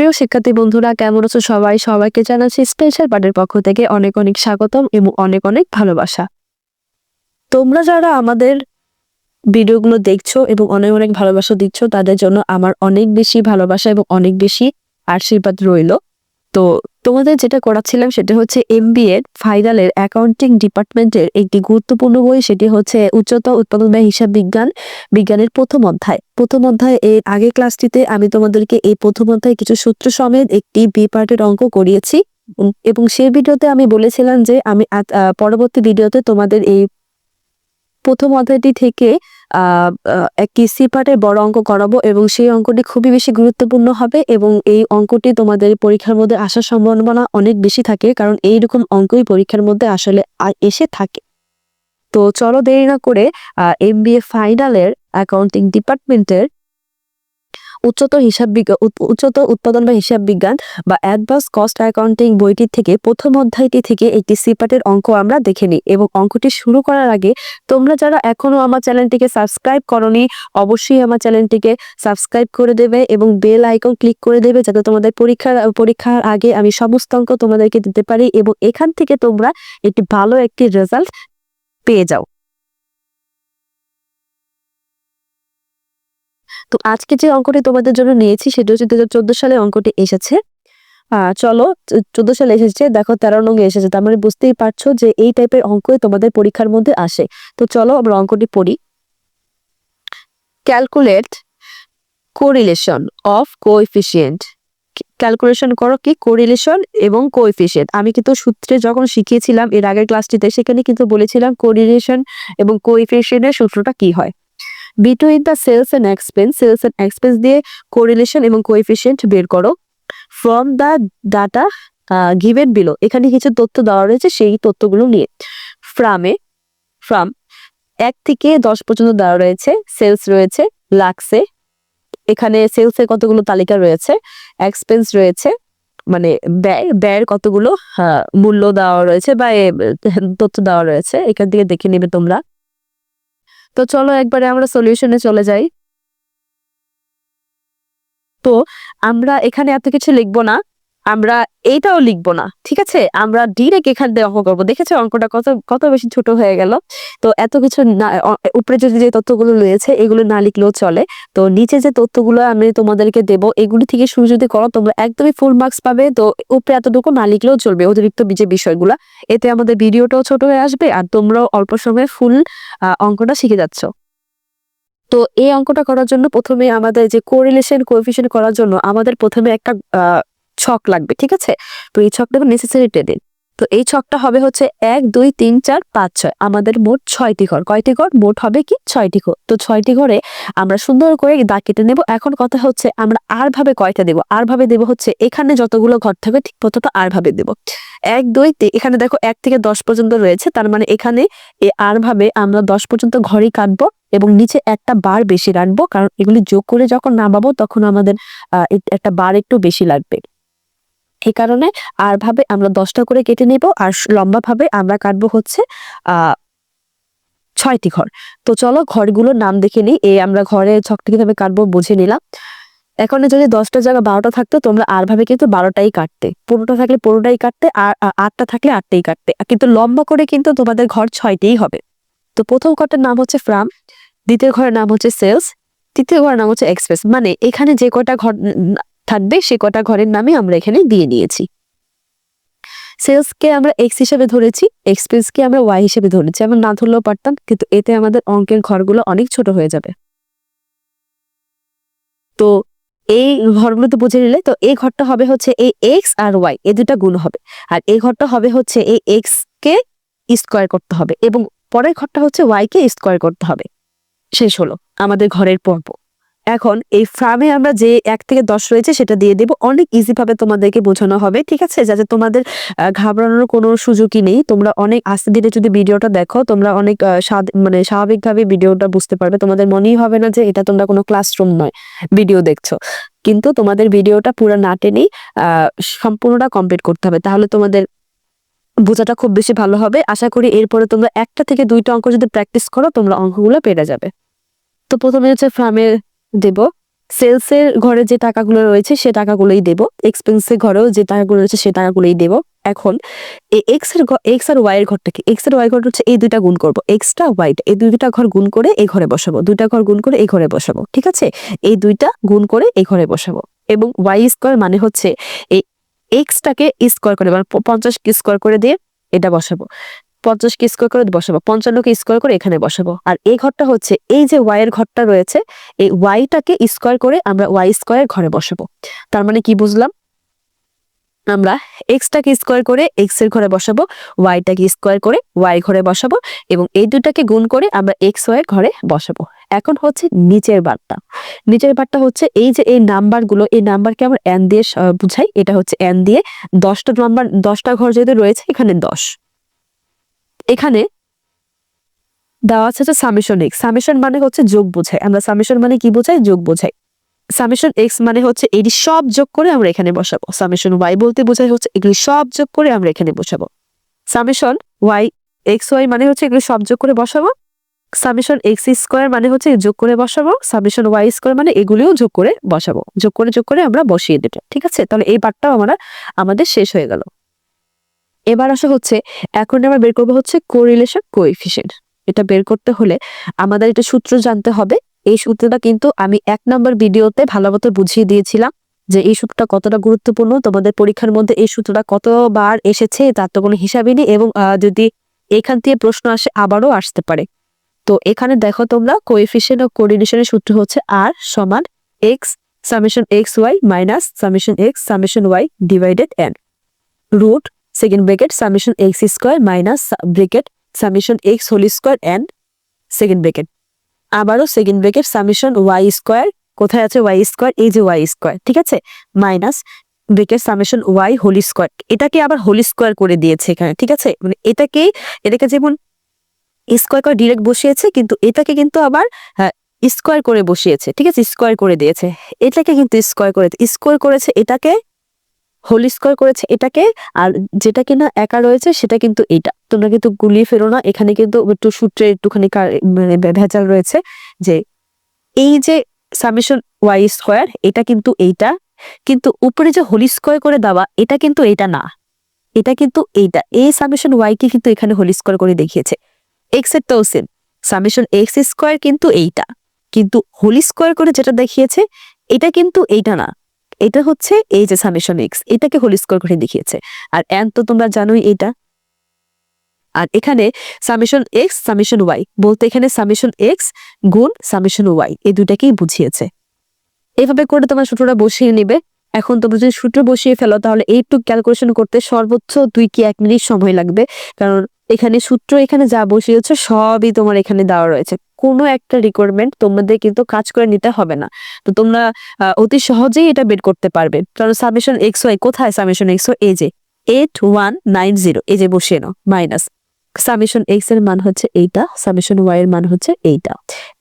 প্রিয় শিক্ষার্থী বন্ধুরা, কেমন আছো সবাই? সবাইকে জানাচ্ছি স্পেশাল পার্টের পক্ষ থেকে অনেক অনেক স্বাগতম এবং অনেক অনেক ভালোবাসা। তোমরা যারা আমাদের ভিডিওগুলো দেখছ এবং অনেক অনেক ভালোবাসা দিচ্ছ, তাদের জন্য আমার অনেক বেশি ভালোবাসা এবং অনেক বেশি আশীর্বাদ রইল। তো তোমাদের যেটা করাচ্ছিলাম সেটা হচ্ছে এমবিএ ফাইনালের অ্যাকাউন্টিং ডিপার্টমেন্টের একটি গুরুত্বপূর্ণ বই, সেটি হচ্ছে উচ্চতর উৎপাদন ব্যয় হিসাব বিজ্ঞান, বিজ্ঞানের প্রথম অধ্যায়। প্রথম অধ্যায় এর আগে ক্লাসটিতে আমি তোমাদেরকে এই প্রথম অধ্যায় কিছু সূত্র সমেত একটি বি পার্টের অঙ্ক করিয়েছি। এবং সেই ভিডিওতে আমি বলেছিলাম যে আমি পরবর্তী ভিডিওতে তোমাদের এই প্রথম অধ্যায়টি থেকে একটি সি পার্টের বড় অঙ্ক করাবো এবং সেই অঙ্কটি খুবই বেশি গুরুত্বপূর্ণ হবে এবং এই অঙ্কটি তোমাদের পরীক্ষার মধ্যে আসার সম্ভাবনা অনেক বেশি থাকে, কারণ এইরকম অঙ্কই পরীক্ষার মধ্যে আসলে এসে থাকে। তো চলো দেরি না করে এম বি এ ফাইনালের অ্যাকাউন্টিং ডিপার্টমেন্টের উচ্চতর হিসাব উচ্চতর উৎপাদন বা হিসাব বিজ্ঞান বা অ্যাডভান্স কস্ট অ্যাকাউন্টিং বইটি থেকে প্রথম অধ্যায়টি থেকে একটি সিপাটের অঙ্ক আমরা দেখে নিই এবং অঙ্কটি শুরু করার আগে তোমরা যারা এখনও আমার চ্যানেলটিকে সাবস্ক্রাইব করনি, অবশ্যই আমার চ্যানেলটিকে সাবস্ক্রাইব করে দেবে এবং বেল আইকন ক্লিক করে দেবে যাতে তোমাদের পরীক্ষার পরীক্ষার আগে আমি সমস্ত অঙ্ক তোমাদেরকে দিতে পারি এবং এখান থেকে তোমরা একটি ভালো একটি রেজাল্ট পেয়ে যাও। তো আজকে যে অঙ্কটি তোমাদের জন্য নিয়েছি সেটা হচ্ছে দু হাজার চোদ্দ সালে অঙ্কটি এসেছে। চলো চোদ্দ সালে এসেছে, দেখো তেরো নং এসেছে, তার মানে বুঝতেই পারছ যে এই টাইপের অঙ্কই তোমাদের পরীক্ষার মধ্যে আসে। তো চলো আমরা অঙ্কটি পড়ি। Calculate correlation of coefficient calculation করো কি? কোরিলেশন এবং কোএফিসিয়েন্ট আমি কিন্তু সূত্রে যখন শিখিয়েছিলাম, এর আগের ক্লাসটিতে সেখানে কিন্তু বলেছিলাম কোরিলেশন এবং কোএফিসিয়েন্টের সূত্রটা কি হয়। Between the sales and expense sales and expense দিয়ে কোরিলেশন এবং কোএফিসিয়েন্ট বের করো। From the data given below এখানে কিছু তথ্য দেওয়া রয়েছে, সেই তথ্যগুলো নিয়ে। ফ্রামে ফ্রাম এক থেকে দশ পর্যন্ত দেওয়া রয়েছে সেলস রয়েছে লাক্সে এখানে সেলসের কতগুলো তালিকা রয়েছে এক্সপেন্স রয়েছে মানে ব্যয়, ব্যয়ের কতগুলো মূল্য দেওয়া রয়েছে বা তথ্য দেওয়া রয়েছে, এখান থেকে দেখে নেবে তোমরা। তো চলো একবারে আমরা সলিউশনে চলে যাই। তো আমরা এখানে এত কিছু লিখব না। আমরা এইটাও লিখব না, ঠিক আছে? আমরা ডিরেক্ট এখান দিয়ে অঙ্ক করব। দেখেছ অঙ্কটা কত কত বেশি ছোট হয়ে গেল? তো এত কিছু না উপরে যদি যে তথ্যগুলো রয়েছে, এগুলো না লিখলেও চলে। তো নিচে যে তথ্যগুলো আমি তোমাদেরকে দেবো, এগুলি থেকে শুরু যদি করো, তোমরা একদমই ফুল মার্কস পাবে। তো উপরে এতটুকু না লিখলেও চলবে, অতিরিক্ত যে বিষয়গুলো। এতে আমাদের ভিডিওটাও ছোট হয়ে আসবে, আর তোমরাও অল্প সময়ে ফুল অঙ্কটা শিখে যাচ্ছ। তো এই অঙ্কটা করার জন্য প্রথমে আমাদের যে কোরিলেশন কোএফিসিয়েন্ট করার জন্য আমাদের প্রথমে একটা ছক লাগবে, ঠিক আছে? তো এই ছকটা নেসেসারি টেডেন তো এই ছকটা হবে হচ্ছে এক, দুই, তিন, চার, পাঁচ, ছয়। আমাদের মোট ছয়টি ঘর। কয়টি ঘর? মোট হবে কি? ছয়টি ঘর। তো ছয়টি ঘরে আমরা সুন্দর করে দাগ কেটে নেব। এখন কথা হচ্ছে আমরা আর ভাবে কয়টা দেব? আর ভাবে দেব হচ্ছে এখানে যতগুলো ঘর থাকবে ঠিক ততটা আর ভাবে দেব। এক, দুই এখানে দেখো এক থেকে দশ পর্যন্ত রয়েছে। তার মানে এখানে এই আর ভাবে আমরা দশ পর্যন্ত ঘরই কাটবো এবং নিচে একটা বার বেশি রাখব। কারণ এগুলি যোগ করে যখন নামাবো তখন আমাদের একটা বার একটু বেশি লাগবে। এই কারণে আর ভাবে আমরা দশটা করে কেটে নেব আর লম্বা ভাবে আমরা কাটবো হচ্ছে আহ ছয়টি ঘর। তো চলো ঘরগুলোর নাম দেখে নিই। এই আমরা ঘরে ছকটি কীভাবে কাটবো বুঝে নিলাম। এখন যদি দশটা জায়গা বারোটা থাকতো, তোমরা আর ভাবে কিন্তু বারোটাই কাটতে। পনেরোটা থাকলে পনেরোটাই কাটতে আর আটটা থাকলে আটটাই কাটতে। কিন্তু লম্বা করে কিন্তু তোমাদের ঘর ছয়টিই হবে। তো প্রথম ঘরটার নাম হচ্ছে ফ্রাম, দ্বিতীয় ঘরের নাম হচ্ছে সেলস, তৃতীয় ঘরের নাম হচ্ছে এক্সপ্রেস। মানে এখানে যে কটা ঘর থাকবে, সে কটা ঘরের নামে আমরা এখানে দিয়ে নিয়েছি। সেলসকে আমরা এক্স হিসেবে ধরেছি এক্সপ্রেসকে আমরা ওয়াই হিসেবে ধরেছি। আমরা না ধরলেও পারতাম, কিন্তু এতে আমাদের অঙ্কের ঘরগুলো অনেক ছোট হয়ে যাবে। তো এই ঘরগুলো তো বুঝে নিলে, তো এই ঘরটা হবে হচ্ছে এই এক্স আর ওয়াই এই দুটা গুণ হবে। আর এই ঘরটা হবে হচ্ছে এই এক্স কে স্কোয়ার করতে হবে এবং পরের ঘরটা হচ্ছে ওয়াই কে স্কোয়ার করতে হবে। শেষ হলো আমাদের ঘরের পর্ব। এখন এই ফার্মে আমরা যে এক থেকে দশ রয়েছে সেটা দিয়ে দেব। অনেক ইজি ভাবে তোমাদেরকে বোঝানো হবে ঠিক আছে? যাতে তোমাদের ঘাবড়ানোর কোনো সুযোগই নেই। তোমরা অনেক আস্তে ধীরে যদি ভিডিওটা দেখো তোমরা অনেক মানে স্বাভাবিকভাবে ভিডিওটা বুঝতে পারবে। তোমাদের মনেই হবে না যে এটা তোমরা কোনো ক্লাসরুম নয় ভিডিও দেখছ। কিন্তু তোমাদের ভিডিওটা পুরো না আহ, সম্পূর্ণটা কমপ্লিট করতে হবে। তাহলে তোমাদের বোঝাটা খুব বেশি ভালো হবে। আশা করি এরপরে তোমরা একটা থেকে দুইটা অঙ্ক যদি প্র্যাকটিস করো তোমরা অঙ্কগুলো পেরে যাবে। তো প্রথমে হচ্ছে ফ্রামে দেব। সেলসের ঘরে যে টাকাগুলো রয়েছে, সে টাকাগুলোই দেব। এক্সপেন্সের ঘরেও যে টাকাগুলো রয়েছে, সে টাকাগুলোই দেব। এখন এই এক্সের এক্স আর ওয়াই এর ঘরটাকে এক্স আর ওয়াই ঘর হচ্ছে এই দুইটা গুণ করব। এক্সটা ওয়াইটা এই দুইটা ঘর গুণ করে এই ঘরে বসাবো। দুইটা ঘর গুণ করে এই ঘরে বসাবো, ঠিক আছে? এই দুইটা গুণ করে এই ঘরে বসাবো। এবং ওয়াই স্কোয়ার মানে হচ্ছে এই এক্সটাকে স্কোয়ার করে মানে পঞ্চাশ স্কোয়ার করে দিয়ে এটা বসাবো। পঞ্চাশকে স্কোয়ার করে বসাবো পঞ্চান্নকে স্কোয়ার করে এখানে বসাবো। আর এই ঘরটা হচ্ছে, এই যে ওয়াই এর ঘরটা রয়েছে, এই ওয়াইটাকে স্কোয়ার করে আমরা ওয়াই স্কোয়ার ঘরে বসাবো। তার মানে কি বুঝলাম? আমরা এক্সটাকে স্কোয়ার করে এক্সের ঘরে বসাবো ওয়াইটাকে স্কোয়ার করে ওয়াই ঘরে বসাবো এবং এই দুটাকে গুণ করে আমরা এক্স ওয়াই ঘরে বসাবো। এখন হচ্ছে নিচের বারটা। নিচের বারটা হচ্ছে এই যে এই নাম্বারগুলো এই নাম্বারকে আমরা এন দিয়ে বুঝাই। এটা হচ্ছে এন দিয়ে দশটা নাম্বার দশটা ঘর যেহেতু রয়েছে, এখানে দশ। এখানে দেওয়া আছে হচ্ছে সামেশন এক্স সামেশন মানে হচ্ছে যোগ বোঝায় আমরা সামেশন মানে কি বোঝাই? যোগ বোঝাই। সামেশন এক্স মানে হচ্ছে এটি সব যোগ করে আমরা এখানে বসাবো। সামেশন ওয়াই বলতে বোঝায় হচ্ছে এগুলি সব যোগ করে আমরা এখানে বসাবো। সামেশন ওয়াই এক্স ওয়াই মানে হচ্ছে এগুলো সব যোগ করে বসাবো। সামেশন এক্স স্কোয়ার মানে হচ্ছে যোগ করে বসাবো। সামেশন ওয়াই স্কোয়ার মানে এগুলিও যোগ করে বসাবো। যোগ করে যোগ করে আমরা বসিয়ে দেবো। ঠিক আছে? তাহলে এই পার্টটাও আমরা, আমাদের শেষ হয়ে গেল। এবার আসা হচ্ছে, এখন আমরা বের করব হচ্ছে কোরিলেশন কোএফিসিয়েন্ট এটা বের করতে হলে আমাদের এটা সূত্র জানতে হবে। এই সূত্রটা কিন্তু আমি এক নম্বর ভিডিওতে ভালো মতো বুঝিয়ে দিয়েছিলাম যে এই সূত্রটা কতটা গুরুত্বপূর্ণ। তোমাদের পরীক্ষার মধ্যে এই সূত্রটা কতবার এসেছে, তার তো কোনো হিসাবই নেই এবং যদি এখান থেকে প্রশ্ন আসে আবারও আসতে পারে। তো এখানে দেখো তোমরা কোএফিসিয়েন্ট ও কোঅর্ডিনেশনের সূত্র হচ্ছে আর সমান X summation X Y minus summation X summation Y divided N root second bracket summation X square minus bracket summation X whole square and second bracket আবারও second bracket summation Y square কোথায় আছে Y square এই যে Y square ঠিক আছে? Minus bracket summation Y whole square এটাকে আবার whole square করে দিয়েছে এখানে, ঠিক আছে? মানে এটাকে এটাকে যেমন স্কোয়ার করে ডিরেক্ট বসিয়েছে, কিন্তু এটাকে কিন্তু আবার স্কোয়ার করে বসিয়েছে, ঠিক আছে? স্কোয়ার করে দিয়েছে, এটাকে কিন্তু স্কোয়ার করে স্কোয়ার করেছে এটাকে হোল স্কোয়ার করেছে এটাকে, আর যেটা কিনা একা রয়েছে সেটা কিন্তু এটা। তোমরা কিন্তু গুলিয়ে ফেরো না, এখানে কিন্তু একটু সূত্রে একটুখানি মানে ভেজাল রয়েছে যে এই যে সামেশন ওয়াই স্কোয়ার, এটা কিন্তু এইটা, কিন্তু উপরে যে হোল স্কোয়ার করে দেওয়া, এটা কিন্তু এটা না। এটা কিন্তু এইটা। এই ওয়াই কে কিন্তু এখানে হোল স্কোয়ার করে দেখিয়েছে। এক্সের টাও সেম সামেশন এক্স স্কোয়ার কিন্তু এইটা। কিন্তু হোল স্কোয়ার করে যেটা দেখিয়েছে, এটা কিন্তু এইটা না। এটা হচ্ছে এই যে সামেশন এক্স এটাকে হোল স্কোয়ার করে দেখিয়েছে। আর এন তো তোমরা জানোই এটা। আর এখানে সামেশন এক্স সামেশন ওয়াই বলতে এখানে সামেশন এক্স গুণ সামেশন ওয়াই এই দুটাকেই বুঝিয়েছে। এভাবে করে তোমার সূত্রটা বসিয়ে নেবে। এখন তোমরা যদি সূত্র বসিয়ে ফেলো, তাহলে এইটুক ক্যালকুলেশন করতে সর্বোচ্চ দুই কি এক মিনিট সময় লাগবে। কারণ এখানে সূত্র এখানে যা বসিয়েছে, সবই তোমার এখানে দেওয়া রয়েছে। কোনো একটা রিকোয়ারমেন্ট তোমাদের কিন্তু কাজ করে নিতে হবে না। তো তোমরা অতি সহজেই এটা বের করতে পারবে। কারণ সামেশন এক্স ওয়াই কোথায়? সামেশন এক্স ওয়াই এই যে এইট ওয়ান নাইন জিরো এই যে বসিয়ে নাও মাইনাস সামেশন এক্সের মান হচ্ছে এইটা সামেশন ওয়াই এর মান হচ্ছে এইটা।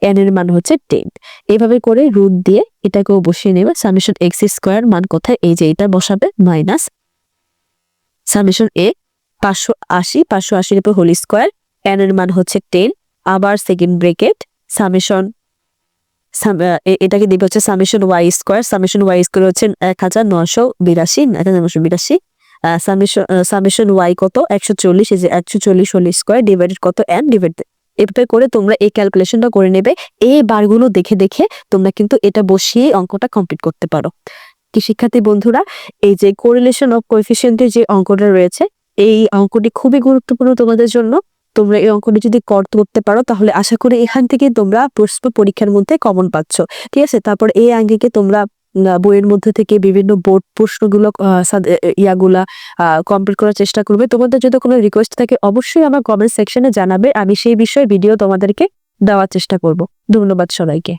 এন এর মান হচ্ছে টেন এইভাবে করে রুট দিয়ে এটাকেও বসিয়ে নেবে। সামেশন এক্স স্কোয়ার মান কোথায়? এই যে এটা বসাবে মাইনাস সামেশন এ পাঁচশো আশি, পাঁচশো আশির উপর হোল স্কোয়ার এন এর মান হচ্ছে টেন আবার সেকেন্ড ব্রেকেট সামেশন এটাকে দিবে হচ্ছে summation Y square summation Y square হচ্ছে এক হাজার নশো বিরাশি, এক হাজার নশো বিরাশি সামেশন সামেশন ওয়াই কত? একশো চল্লিশ, এই যে একশো চল্লিশ হোল স্কোয়ার ডিভাইডেড কত? এন ডিভাইড এভাবে করে তোমরা এই ক্যালকুলেশনটা করে নেবে, এই বারগুলো দেখে দেখে তোমরা কিন্তু এটা বসিয়ে অঙ্কটা কমপ্লিট করতে পারো। কি শিক্ষার্থী বন্ধুরা, এই যে কোরিলেশন অফ কোএফিসিয়েন্টের যে অঙ্কটা রয়েছে, এই অঙ্কটি খুবই গুরুত্বপূর্ণ তোমাদের জন্য। তোমরা এই অঙ্কটি যদি করতে পারো, তাহলে আশা করি এখান থেকে তোমরা প্রশ্ন পরীক্ষার মধ্যে কমন পাচ্ছ। ঠিক আছে? তারপর এই আঙ্গিকে তোমরা বইয়ের মধ্যে থেকে বিভিন্ন বোর্ড প্রশ্নগুলো ইয়াগুলা কমপ্লিট করার চেষ্টা করবে। তোমাদের যদি কোনো রিকোয়েস্ট থাকে, অবশ্যই আমার কমেন্ট সেকশনে জানাবে। আমি সেই বিষয়ে ভিডিও তোমাদেরকে দেওয়ার চেষ্টা করব। ধন্যবাদ সবাইকে।